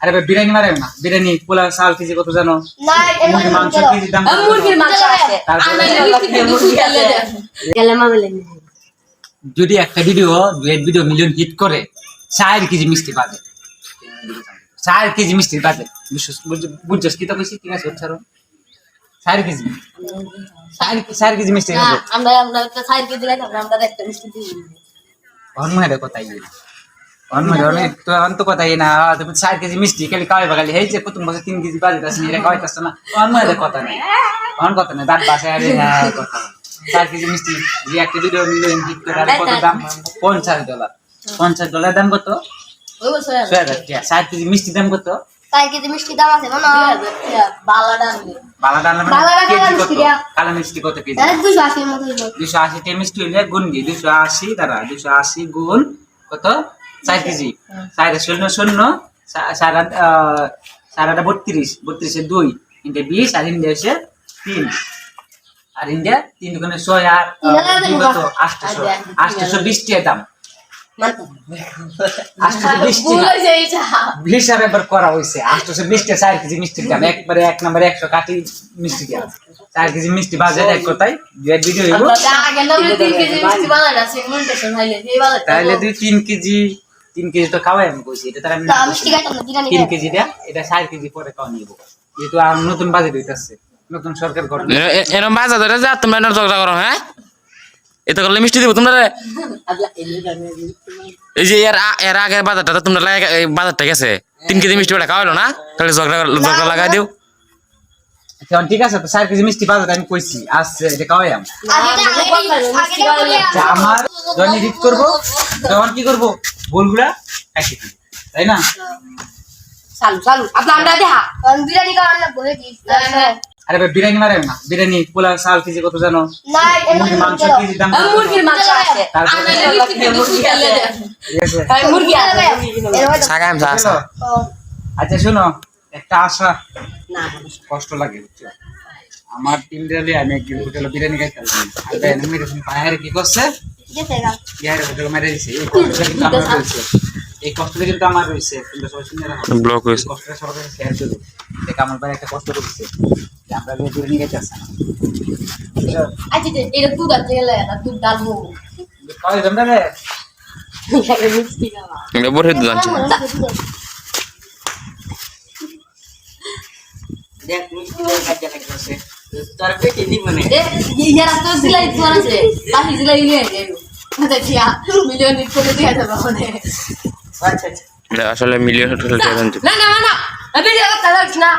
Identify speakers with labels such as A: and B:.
A: আরে ভাই বিরিয়ানি মারে না। বিরিয়ানি পোলা চাল কেজি কত জানো? মুরগির মাংস কেজির দাম
B: মুরগির মাংস আছে।
A: তারপরে
B: গেলে মামলে
A: যদি একটা ভিডিও দুয়ের ভিডিও মিলিয়ন হিট করে চার কেজি মিষ্টি পাবে চার কেজি মিষ্টি পাবে বুঝছস? কি তো কইছি? ঠিক আছে ছাড়ো চার কেজি। চার চার কেজি মিষ্টি
B: আমরা আমরা সাইড কেজি লাগে আমরা একটা মিষ্টি দিই।
A: অন্যের অনেক কথাই চার কেজি মিষ্টি খালি খাওয়াই খালি এই যে প্রথম বছর তিন কেজি বাজে আছে এটা খাওয়াইতেছ না অন্যের কথা নেই অন্য কথা নেই দাঁত বাসায় আরে হ্যাঁ কথা চার কেজি মিষ্টি যে একটা ভিডিও মিলিয়ন হিট করে আর কত দাম পঞ্চাশ ডলার পঞ্চাশ ডলার দাম কত ছয় হাজার টাকা চার কেজি মিষ্টি দাম কত
C: তাই কেজি মিষ্টি দাম আছে মনে
A: বালা ডাল
C: বালা ডাল।
A: কালো মিষ্টি কত কেজি
C: দুশো আশির মতো
A: দুশো আশি টা মিষ্টি হইলে গুণ দিয়ে দুশো আশি দাঁড়া দুশো আশি গুণ কত চার কেজি। চার শূন্য শূন্য সারা আহ, সারাটা বত্রিশ। বত্রিশে দুই ইন্ডিয়া বিশ আর ইন্ডিয়া হচ্ছে তিন। আর ইন্ডিয়া তিন দুগুণে ছয় আর দুই আটশোশো আটশোশো বিশ টাকা দাম করা হয়েছে। আটশোশো মিষ্টি চার কেজি মিষ্টির দাম। একবারে এক নম্বরে একশো কাটি মিষ্টি দাম। চার কেজি মিষ্টি বাজার এক কথায় ভিডিও
B: বাজার
A: তাহলে তুই তিন কেজি তিন কেজি তো খাওয়াই আমি কইছি এটা তার আমি তিন কেজি দেয়া এটা চার কেজি পরে খাওয়া নিব। যেহেতু আর নতুন বাজেট হইতাছে নতুন সরকার গঠন
D: এ- এ- এরম বাজা ধরে যা তোমরা ঝগড়া করো হ্যাঁ? এতে করলে মিষ্টি দিব তোমরা এই যে এর এর আগের বাজারটা তো তোমরা বাজারটা গেছে। তিন কেজি মিষ্টি বেটা খাওয়াইলো না? তাহলে ঝগড়া ঝগড়া লাগাই দিও।
A: ঠিক আছে তো চার কেজি মিষ্টি বাজেট আমি কইছি আসছে এটা খাওয়াই
C: এটা- এটা- এটা
A: আচ্ছা, আমার যখন এডিট করব? তখন কি করব? কাটি দিবো। তাই না?
B: চালু চালু আপনি আমরা দেখা।
C: আমি বিরিয়ানি খাওয়ার না বলে দিই।
A: আরে ভাই বিরিয়ানি মারে না। বিরিয়ানি পোলা চাল কেজি কত জানো
C: না
A: মুরগির মাংস কেজির দাম কত?
B: মুরগির মাংস আছে।
A: তারপরে
B: মুরগি আছে।
A: ঠিক আছে।
B: ভাই মুরগি আছে।
D: সাগাম সা
A: চলো। আচ্ছা শোনো একটা আশা। কষ্ট লাগে বুঝছ? আমার তিন দিনে আমি একদিন হোটেলে বিরিয়ানি খাইতাম আর ভাই আমি পাহাড়ে কি করছে? এই কষ্টটা কিন্তু আমার রয়েছে। এই
D: ব্লক হয়েছে
A: এই কষ্টটা সবার কাছে শেয়ার করো। দেখ আমার ভাই একটা কষ্ট আমরা আসছি
B: আচ্ছা এটা দুধ আছে গেলে না দুধ ডালবো
A: খাওয়াই তোমরা রে
D: এটা বসে দিতে জানছি
A: দেখ মিষ্টি দিয়ে খাইতে লাগছে তার পেটে দিব না
B: ইয়ারা তো সিলাই তোমার আছে। বাকি সিলাই নিয়ে আচ্ছা ঠিক মিলিয়ন করে দিয়ে দেবো মানে
A: আচ্ছা আচ্ছা
D: আসলে মিলিয়ন হোটেল
B: না না না না লাগছ না